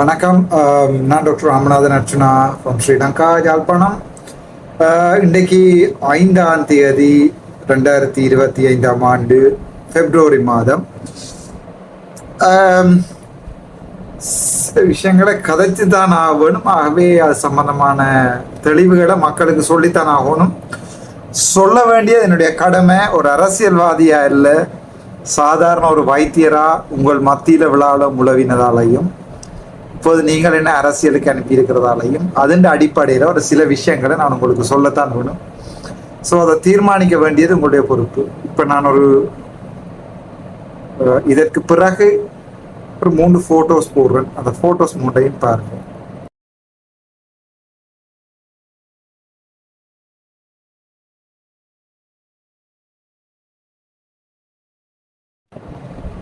வணக்கம். நான் doctor Ramanathan Archuna from Sri Lanka. Yazhpanam. இன்றைக்கு ஐந்தாம் தேதி ரெண்டாயிரத்தி இருபத்தி ஐந்தாம் ஆண்டு பிப்ரவரி மாதம். விஷயங்களை கதைச்சு தான் ஆகணும். ஆகவே அது சம்பந்தமான தெளிவுகளை மக்களுக்கு சொல்லித்தான் ஆகணும். சொல்ல வேண்டியது என்னுடைய கடமை. ஒரு அரசியல்வாதியா இல்லை சாதாரண ஒரு வைத்தியரா உங்கள் மத்தியில விழால முழவினதாலையும். இப்போது நீங்கள் என்ன அரசியலுக்கு அனுப்பியிருக்கிறதாலையும் அதன் அடிப்படையில் ஒரு சில விஷயங்களை நான் உங்களுக்கு சொல்லத்தான் வேணும். ஸோ அதை தீர்மானிக்க வேண்டியது உங்களுடைய பொறுப்பு. இப்போ நான் ஒரு இதற்கு பிறகு ஒரு மூன்று ஃபோட்டோஸ் போடுறேன். அந்த ஃபோட்டோஸ் மூண்டையும் பாருங்கள்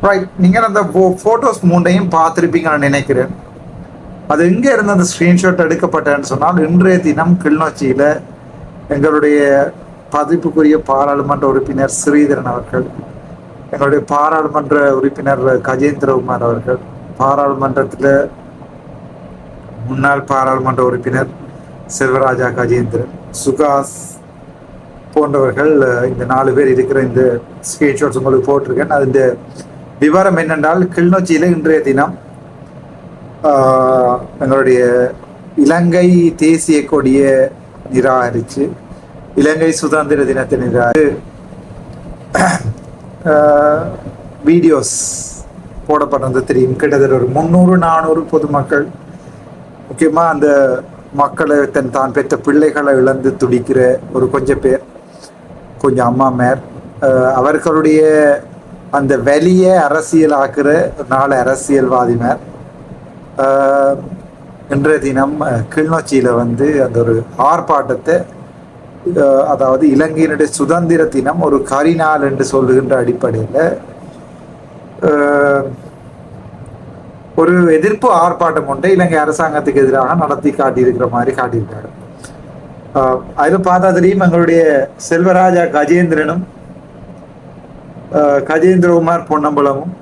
ரைட் நீங்கள் அந்த ஃபோட்டோஸ் மூண்டையும் பார்த்துருப்பீங்கன்னு நினைக்கிறேன். அது எங்கே இருந்து அந்த ஸ்க்ரீன்ஷாட் எடுக்கப்பட்டேன்னு சொன்னால் இன்றைய தினம் கிளிநொச்சியில் எங்களுடைய பதிப்புக்குரிய பாராளுமன்ற உறுப்பினர் ஸ்ரீதரன் அவர்கள் எங்களுடைய பாராளுமன்ற உறுப்பினர் கஜேந்திரகுமார் அவர்கள் பாராளுமன்றத்தில் முன்னாள் பாராளுமன்ற உறுப்பினர் செல்வராஜா கஜேந்திரன் சுகாஸ் போன்றவர்கள் இந்த நாலு பேர் இருக்கிற இந்த ஸ்கிரீன்ஷாட்ஸ் உங்களுக்கு போட்டிருக்கேன். அது இந்த விவரம் என்னென்றால் கிளிநொச்சியில் இன்றைய தினம் எங்களுடைய இலங்கை தேசிய கொடியை நிராகரித்து இலங்கை சுதந்திர தினத்தை நிராகரி வீடியோஸ் போடப்பட்டது தெரியும். கிட்டத்தட்ட ஒரு முந்நூறு நானூறு பொதுமக்கள். முக்கியமாக அந்த மக்களை தன் தான் பெற்ற பிள்ளைகளை இழந்து துடிக்கிற ஒரு கொஞ்சம் பேர் கொஞ்சம் அம்மா மேர் அவர்களுடைய அந்த வெளியை அரசியலாக்குற நாலு அரசியல்வாதி மேர் இன்றைய தினம் கிளிநொச்சியில் கிளிநொச்சியில வந்து அந்த ஒரு ஆர்ப்பாட்டத்தை அதாவது இலங்கையினுடைய சுதந்திர தினம் ஒரு கரிநாள் என்று சொல்லுகின்ற அடிப்படையில் ஒரு எதிர்ப்பு ஆர்ப்பாட்டம் கொண்டு இலங்கை அரசாங்கத்துக்கு எதிராக நடத்தி காட்டியிருக்கிற மாதிரி காட்டியிருக்காரு. ஆஹ் அதில் பார்த்தா தெரியும் எங்களுடைய செல்வராஜா கஜேந்திரனும் ஆஹ் கஜேந்திரகுமார் பொன்னம்பலமும்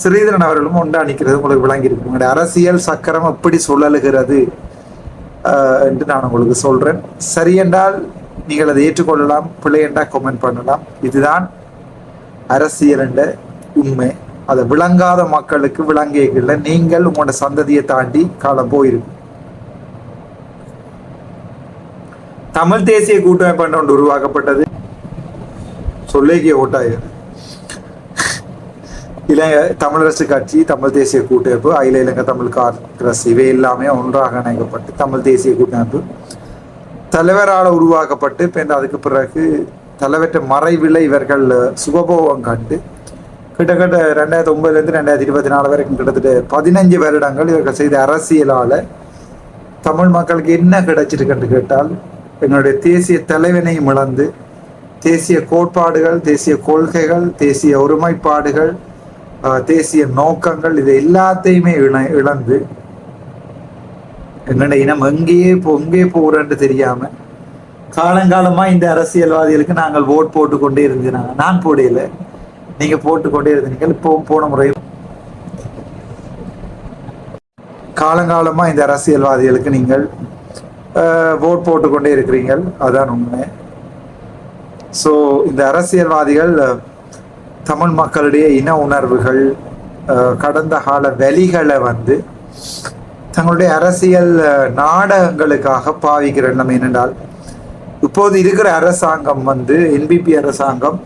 ஸ்ரீதரன் அவர்களும் ஒன்றா நிற்கிறது உங்களுக்கு விளங்கியிருக்கு உங்களுடைய அரசியல் சக்கரம் எப்படி சுழலுகிறது என்று நான் உங்களுக்கு சொல்றேன். சரியென்றால் நீங்கள் அதை ஏற்றுக்கொள்ளலாம் பிழை என்றால் கமெண்ட் பண்ணலாம். இதுதான் அரசியல் என்ற உண்மை. அதை விளங்காத மக்களுக்கு விளங்கியதில்லை நீங்கள் உங்களோட சந்ததியை தாண்டி காலம் போயிருக்கு தமிழ் தேசிய கூட்டமைப்பு ஒன்று உருவாக்கப்பட்டது. சொல்லேகிய ஓட்டாயிரு இலங்கை தமிழரசு கட்சி தமிழ் தேசிய கூட்டமைப்பு அகில இலங்கை தமிழ் காங்கிரஸ் இவை எல்லாமே ஒன்றாக இணைக்கப்பட்டு தமிழ் தேசிய கூட்டமைப்பு. தலைவரால் உருவாக்கப்பட்டு பின் அதுக்கு பிறகு தலைவற்ற மறைவில் இவர்கள் சுகபோகம் கண்டு கிட்டத்தட்ட ரெண்டாயிரத்தி ஒன்பதுலேருந்து ரெண்டாயிரத்தி இருபத்தி நாலு வரைக்கும் கிட்டத்தட்ட பதினஞ்சு வருடங்கள் இவர்கள் செய்த அரசியலால் தமிழ் மக்களுக்கு என்ன கிடைச்சிருக்குன்னு கேட்டால் எங்களுடைய தேசிய தலைவனையும் இழந்து தேசிய கோட்பாடுகள் தேசிய கொள்கைகள் தேசிய ஒருமைப்பாடுகள் தேசிய நோக்கங்கள் இது எல்லாத்தையுமே இழ இழந்து எங்களோட இனம் எங்கேயே போ எங்கே போகிறேன்னு தெரியாம காலங்காலமா இந்த அரசியல்வாதிகளுக்கு நாங்கள் ஓட் போட்டு கொண்டே இருந்தோம் நான் போடையில நீங்க போட்டு கொண்டே இருந்தீங்க. இப்போ போன முறை காலங்காலமா இந்த அரசியல்வாதிகளுக்கு நீங்கள் ஓட் போட்டு கொண்டே இருக்கிறீர்கள். அதான் உண்மை. ஸோ இந்த அரசியல்வாதிகள் தமிழ் மக்களுடைய இன உணர்வுகள் கடந்த கால வெளிகளை வந்து தங்களுடைய அரசியல் நாடகங்களுக்காக பாவிக்கிற எண்ணம் என்னென்றால் இப்போது இருக்கிற அரசாங்கம் வந்து என்பிபி அரசாங்கம்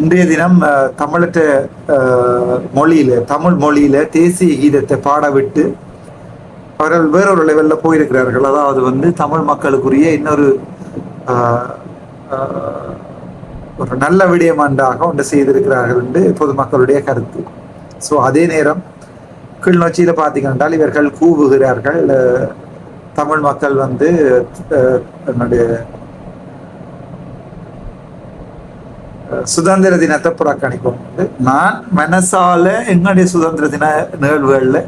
இன்றைய தினம் தமிழற்ற மொழியில் மொழியில தமிழ் மொழியில தேசிய கீதத்தை பாடவிட்டு அவர்கள் வேறொரு லெவலில் போயிருக்கிறார்கள். அதாவது வந்து தமிழ் மக்களுக்குரிய இன்னொரு ஒரு நல்ல விடயம் அன்றாக ஒன்று செய்திருக்கிறார்கள் என்று பொதுமக்களுடைய கருத்து. ஸோ அதே நேரம் கிள்நொச்சியில் பார்த்தீங்கன்னா இவர்கள் கூவுகிறார்கள். தமிழ் மக்கள் வந்து என்னுடைய சுதந்திர தினத்தை புறக்கணிக்கும் நான் மனசால எங்களுடைய சுதந்திர தின நிகழ்வுகளில்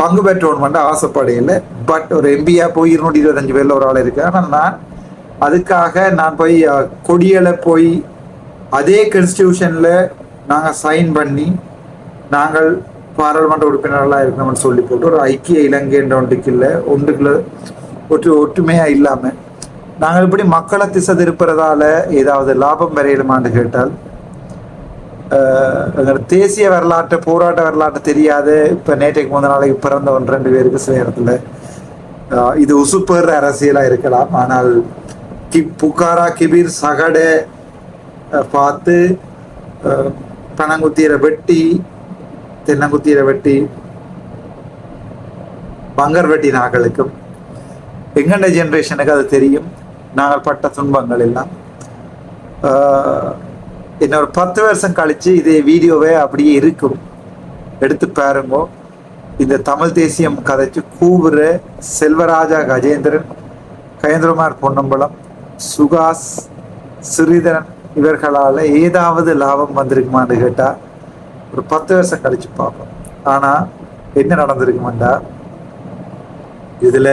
பங்கு பெற்றோன்னு ஆசைப்படையில பட் ஒரு எம்பியா போய் இருநூற்றி இருபத்தஞ்சு பேர்ல ஒரு ஆள் இருக்கு ஆனால் நான் அதுக்காக நான் போய் கொடியில் கொடியலை போய் அதே கன்ஸ்டியூஷனில் நாங்கள் சைன் பண்ணி நாங்கள் பாராளுமன்ற உறுப்பினர்களாக இருக்கணும்னு சொல்லி போட்டு ஒரு ஐக்கிய இலங்கைன்ற ஒன்றுக்கு இல்லை ஒன்றுக்குள்ள ஒற்று ஒற்றுமையாக இல்லாமல் நாங்கள் இப்படி மக்களை திசை திருப்புறதால ஏதாவது லாபம் வரையிலுமான்னு கேட்டால் தேசிய வரலாற்று போராட்ட வரலாற்று தெரியாது இப்போ நேற்றைக்கு முந்த நாளைக்கு பிறந்த ஒன்று ரெண்டு பேருக்கு சில இடத்துல இது உசுப்பேற அரசியலாக இருக்கலாம். ஆனால் கி புகாரா கிபீர் சகடை பார்த்து பனங்குத்தீரை வெட்டி தென்னங்குத்தீரை வெட்டி பங்கர் வெட்டி நாங்களுக்கும் எங்கண்ட ஜென்ரேஷனுக்கு அது தெரியும் நாங்கள் பட்ட துன்பங்கள் எல்லாம் இன்னொரு பத்து வருஷம் கழிச்சு இதே வீடியோவே அப்படியே இருக்கும் எடுத்து பாருங்கோ இந்த தமிழ் தேசியம் கதைச்சு கூவுற செல்வராஜா கஜேந்திரன் கயேந்திரமார் பொன்னம்பலம் சுகாஸ் ஸ்ரீதரன் இவர்களால் ஏதாவது லாபம் வந்திருக்குமான்னு கேட்டால் ஒரு பத்து வருஷம் கழிச்சு பார்ப்போம். ஆனால் என்ன நடந்திருக்குமாண்டா? இதில்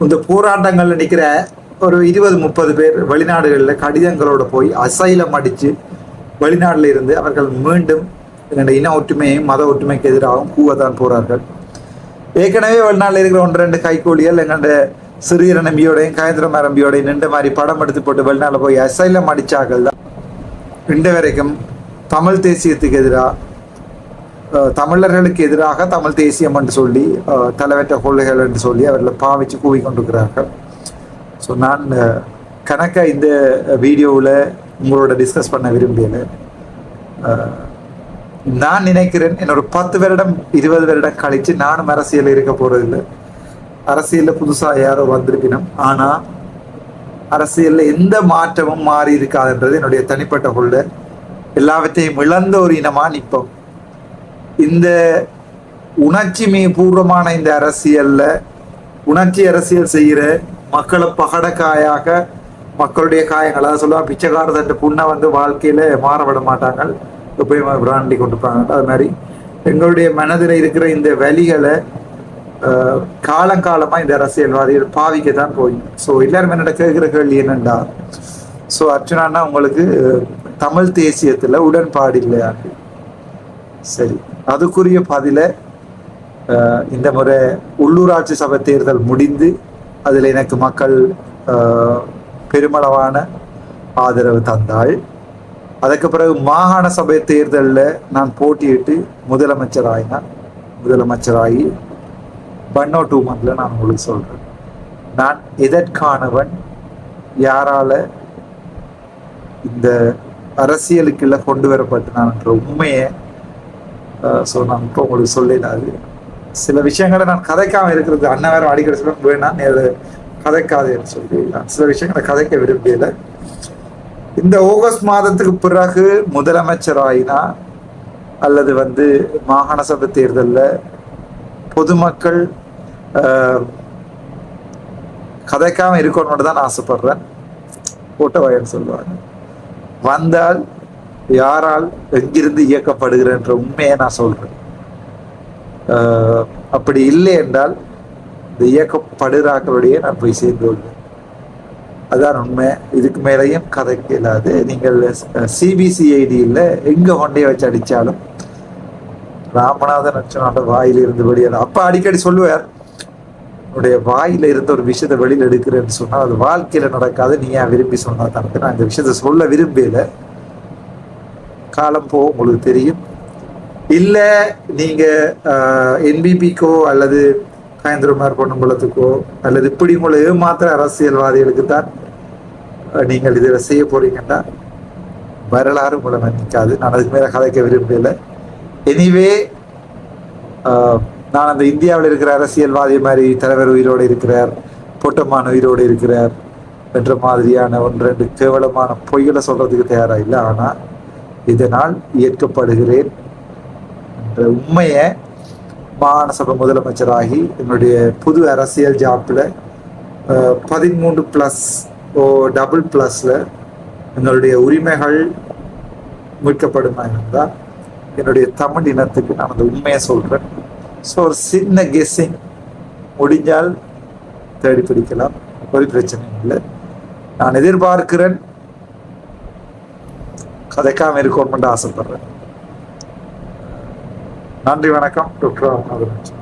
இந்த போராட்டங்களில் நிற்கிற ஒரு இருபது முப்பது பேர் வெளிநாடுகளில் கடிதங்களோட போய் அசைலம் அடித்து வெளிநாட்டில் இருந்து அவர்கள் மீண்டும் என்னுடைய இன ஒற்றுமையும் மத ஒற்றுமைக்கு எதிராகவும் கூவதான் போறார்கள். ஏற்கனவே வெளிநாட்டில் இருக்கிற ஒன்று ரெண்டு கைகூலிகள் எங்களுடைய சிறிய நம்பியோடையும் கயந்திர நம்பியோடையும் நின்ற மாதிரி படம் எடுத்து போட்டு வெளிநாள போய் அசைலம் அடிச்சார்கள். தான் இன்று வரைக்கும் தமிழ் தேசியத்துக்கு எதிராக தமிழர்களுக்கு எதிராக தமிழ் தேசியம் என்று சொல்லி தலைவற்ற கொள்கைகள் என்று சொல்லி அவர்களை பாவிச்சு கூவிக்கொண்டிருக்கிறார்கள். ஸோ நான் கணக்காக இந்த வீடியோவில் உங்களோட டிஸ்கஸ் பண்ண விரும்பியல நான் நினைக்கிறேன் என்னோட பத்து வருடம் இருபது வருடம் கழித்து நானும் அரசியல் இருக்க போகிறதில்லை அரசியலில் புதுசாக யாரோ வந்திருப்பினும் ஆனால் அரசியலில் எந்த மாற்றமும் மாறி இருக்காதுன்றது என்னுடைய தனிப்பட்ட கொள்ள எல்லாவற்றையும் இழந்த ஒரு இனமா நிற்போம். இந்த உணர்ச்சி மிக பூர்வமான இந்த அரசியல்ல உணர்ச்சி அரசியல் செய்கிற மக்களை பகடக்காயாக மக்களுடைய காயங்கள் அதாவது சொல்லுவாங்க பிச்சைக்காரர் தட்டு புண்ணை வந்து வாழ்க்கையில மாற விட மாட்டாங்க. எப்பயுமே பிராண்டி கொண்டுப்பாங்க அது மாதிரி எங்களுடைய மனதில் இருக்கிற இந்த வலிகளை காலங்காலமா இந்த அரசியல்வாதிகள் பாவிக்க தான் போய். ஸோ எல்லாருமே என்னோட கேட்குற கேள்வி என்னண்டா ஸோ அர்ச்சுனான்னா உங்களுக்கு தமிழ் தேசியத்துல உடன்பாடு இல்லையா? சரி. அதுக்குரிய பதில இந்த முறை உள்ளூராட்சி சபை தேர்தல் முடிந்து அதில் எனக்கு மக்கள் பெருமளவான ஆதரவு தந்தாள். அதுக்கு பிறகு மாகாண சபை தேர்தலில் நான் போட்டியிட்டு முதலமைச்சர் ஆகினான் முதலமைச்சராகி ஒன் ஆர் டூ மந்தில் நான் உங்களுக்கு சொல்கிறேன் நான் எதற்கானவன்? யாரால இந்த அரசியலுக்குள்ள கொண்டு வரப்பட்டனான்ற என்ற உண்மையை ஸோ நான் இப்போ உங்களுக்கு சொல்லிடாது சில விஷயங்களை நான் கதைக்காம இருக்கிறது. அண்ணன் வேற அடிக்கடி சொல்ல வேணாம் நேரு கதைக்காதேன்னு சொல்லி நான் சில விஷயங்களை கதைக்க விரும்பியல இந்த ஆகஸ்ட் மாதத்துக்கு பிறகு முதலமைச்சர் ஆயினா அல்லது வந்து மாகாண சபை தேர்தலில் பொதுமக்கள் கதைக்காம இருக்கணும்னு தான் ஆசைப்படுறேன். போட்ட வயல் சொல்லுவாங்க. வந்தால் யாரால் எங்கிருந்து இயக்கப்படுகிறன்ற உண்மையை நான் சொல்றேன். அப்படி இல்லை என்றால் இந்த இயக்கப்படுகிறாக்களுடைய நான் போய் சேர்ந்து கொள்வேன். அதான் உண்மை. இதுக்கு மேலேயும் கதைக்க இல்லாது நீங்கள் சிபிசிஐடியில் எங்க கொண்டே வச்சு அடித்தாலும் ராமநாதன் அச்சனோட வாயில் இருந்து வெளியே அப்ப அடிக்கடி சொல்லுவார் உன்னுடைய வாயில இருந்த ஒரு விஷயத்த வெளியில் எடுக்கிறேன்னு சொன்னா அது வாழ்க்கையில நடக்காது. நீ ஏன் விரும்பி சொன்னா தனக்கு நான் இந்த விஷயத்த சொல்ல விரும்பல. காலம் போக உங்களுக்கு தெரியும். இல்ல நீங்க என்பிபிக்கோ அல்லது காயந்திரமார் பொன்னம்பலத்துக்கோ அல்லது இப்படி உங்களை ஏமாத்திர அரசியல்வாதிகளுக்கு தான் நீங்கள் இதில் செய்ய போறீங்கன்னா வரலாறு உங்களை மன்னிக்காது. நான் அதுக்கு மேலே கதைக்க விரும்பல. எனிவே நான் அந்த இந்தியாவில் இருக்கிற அரசியல்வாதி மாதிரி தலைவர் உயிரோடு இருக்கிறார் பொட்டமான உயிரோடு இருக்கிறார் என்ற மாதிரியான ஒன்று ரெண்டு கேவலமான பொய்களை சொல்றதுக்கு தயாரா இல்லை. ஆனால் இதனால் இயக்கப்படுகிறேன் என்ற உண்மையை மாகாண முதலமைச்சராகி என்னுடைய புது அரசியல் ஜாப்பில் பதிமூன்று ப்ளஸ் ஓ டபுள் ப்ளஸில் எங்களுடைய உரிமைகள் மீட்கப்படுமா இருந்தால் என்னுடைய தமிழ் இனத்துக்கு நான் அந்த உண்மையை சொல்கிறேன் ஸோ ஒரு சின்ன கெஸ்ஸிங் முடிஞ்சால் தேடி பிடிக்கலாம். ஒரு பிரச்சனையும் இல்லை. நான் எதிர்பார்க்கிறேன். கதைக்காம இருக்கணும்னு ஆசைப்படுறேன். நன்றி வணக்கம். டாக்டர் ராமநாதன்.